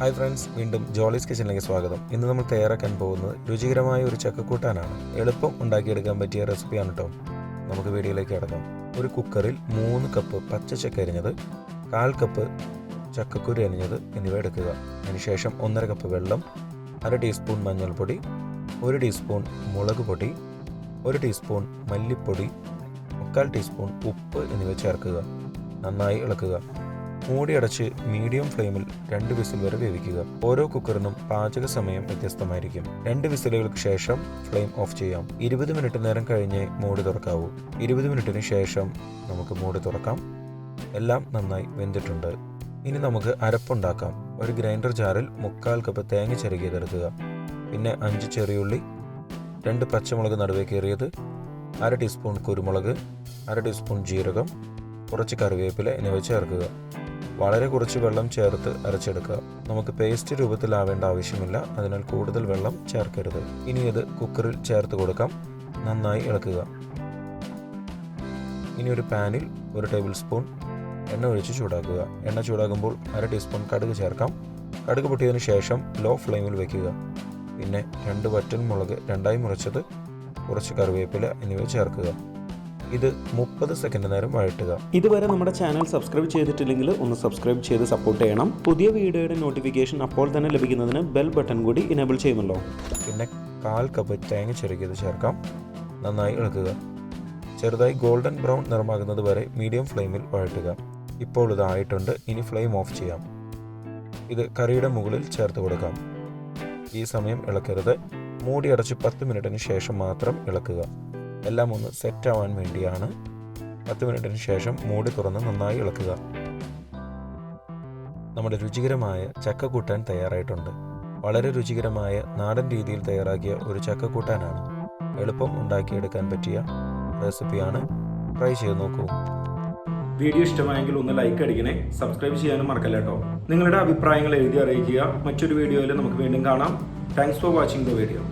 Hi friends വീണ്ടും ജോളീസ് കിച്ചണിലേക്ക് സ്വാഗതം. ഇന്ന് നമ്മൾ തയ്യാറാക്കാൻ പോകുന്നത് രുചികരമായ ഒരു ചക്കക്കൂട്ടാനാണ്. എളുപ്പം ഉണ്ടാക്കിയെടുക്കാൻ പറ്റിയ റെസിപ്പിയാണ് കേട്ടോ നമുക്ക് വീഡിയോയിലേക്ക് കിടക്കാം. ഒരു കുക്കറിൽ മൂന്ന് കപ്പ് പച്ച ചക്ക അരിഞ്ഞത് കാൽ കപ്പ് ചക്കക്കുരു അരിഞ്ഞത് എന്നിവ എടുക്കുക. അതിനുശേഷം ഒന്നര കപ്പ് വെള്ളം അര ടീസ്പൂൺ മഞ്ഞൾപ്പൊടി ഒരു ടീസ്പൂൺ മുളക് പൊടി ഒരു ടീസ്പൂൺ മല്ലിപ്പൊടി മുക്കാൽ ടീസ്പൂൺ ഉപ്പ് എന്നിവ ചേർക്കുക. നന്നായി ഇളക്കുക. മൂടി അടച്ച് മീഡിയം ഫ്ലെയിമിൽ രണ്ട് വിസിൽ വരെ വേവിക്കുക. ഓരോ കുക്കറിനും പാചക സമയം വ്യത്യസ്തമായിരിക്കും. രണ്ട് വിസിലുകൾക്ക് ശേഷം ഫ്ലെയിം ഓഫ് ചെയ്യാം. ഇരുപത് മിനിറ്റ് നേരം കഴിഞ്ഞ് മൂടി തുറക്കാവൂ. ഇരുപത് മിനിറ്റിന് ശേഷം നമുക്ക് മൂടി തുറക്കാം. എല്ലാം നന്നായി വെന്തിട്ടുണ്ട്. ഇനി നമുക്ക് അരപ്പുണ്ടാക്കാം. ഒരു ഗ്രൈൻഡർ ജാറിൽ മുക്കാൽ കപ്പ് തേങ്ങ ചിരകിയതെടുക്കുക പിന്നെ അഞ്ച് ചെറിയുള്ളി രണ്ട് പച്ചമുളക് നടുവേ കീറിയത് അര ടീസ്പൂൺ കുരുമുളക് അര ടീസ്പൂൺ ജീരകം കുറച്ച് കറിവേപ്പില എന്നിവ ചേർക്കുക. വളരെ കുറച്ച് വെള്ളം ചേർത്ത് അരച്ചെടുക്കുക. നമുക്ക് പേസ്റ്റ് രൂപത്തിലാവേണ്ട ആവശ്യമില്ല. അതിനാൽ കൂടുതൽ വെള്ളം ചേർക്കരുത്. ഇനി ഇത് കുക്കറിൽ ചേർത്ത് കൊടുക്കാം. നന്നായി ഇളക്കുക. ഇനി ഒരു പാനിൽ ഒരു ടേബിൾ സ്പൂൺ എണ്ണ ഒഴിച്ച് ചൂടാക്കുക. എണ്ണ ചൂടാകുമ്പോൾ അര ടീസ്പൂൺ കടുക് ചേർക്കാം. കടുക് പൊട്ടിയതിന് ശേഷം ലോ ഫ്ലെയിമിൽ വയ്ക്കുക പിന്നെ രണ്ട് വറ്റൻ മുളക് രണ്ടായി മുറിച്ചത് കുറച്ച് കറിവേപ്പില എന്നിവ ചേർക്കുക. ഇത് മുപ്പത് സെക്കൻഡ് നേരം വഴറ്റുക ഇതുവരെ നമ്മുടെ ചാനൽ സബ്സ്ക്രൈബ് ചെയ്തിട്ടില്ലെങ്കിൽ ഒന്ന് സബ്സ്ക്രൈബ് ചെയ്ത് സപ്പോർട്ട് ചെയ്യണം. പുതിയ വീഡിയോയുടെ നോട്ടിഫിക്കേഷൻ അപ്പോൾ തന്നെ ലഭിക്കുന്നതിന് ബെൽ ബട്ടൺ കൂടി ഇനേബിൾ ചെയ്യുമല്ലോ. പിന്നെ കാൽ കപ്പ് തേങ്ങ ചെറുക്കിയത് ചേർക്കാം. നന്നായി ഇളക്കുക. ചെറുതായി ഗോൾഡൻ ബ്രൗൺ നിറമാകുന്നത് വരെ മീഡിയം ഫ്ലെയിമിൽ വഴറ്റുക ഇപ്പോൾ ഇതായിട്ടുണ്ട് ഇനി ഫ്ലെയിം ഓഫ് ചെയ്യാം. ഇത് കറിയുടെ മുകളിൽ ചേർത്ത് കൊടുക്കാം. ഈ സമയം ഇളക്കരുത്. മൂടി അടച്ച് പത്ത് മിനിറ്റിന് ശേഷം മാത്രം ഇളക്കുക. എല്ലാം ഒന്ന് സെറ്റ് ആവാൻ വേണ്ടിയാണ് പത്ത് മിനിറ്റിന് ശേഷം മൂടി തുറന്ന് നന്നായി ഇളക്കുക. നമ്മുടെ രുചികരമായ ചക്കക്കൂട്ടാൻ തയ്യാറായിട്ടുണ്ട്. വളരെ രുചികരമായ നാടൻ രീതിയിൽ തയ്യാറാക്കിയ ഒരു ചക്കക്കൂട്ടാനാണ് എളുപ്പം ഉണ്ടാക്കിയെടുക്കാൻ പറ്റിയ റെസിപ്പിയാണ് ട്രൈ ചെയ്ത് നോക്കൂ. വീഡിയോ ഇഷ്ടമായെങ്കിൽ ഒന്ന് ലൈക്ക് അടിക്കണേ സബ്സ്ക്രൈബ് ചെയ്യാനും മറക്കല്ല കേട്ടോ. നിങ്ങളുടെ അഭിപ്രായങ്ങൾ എഴുതി അറിയിക്കുക. മറ്റൊരു വീഡിയോയിൽ നമുക്ക് വീണ്ടും കാണാം. Thanks for watching the video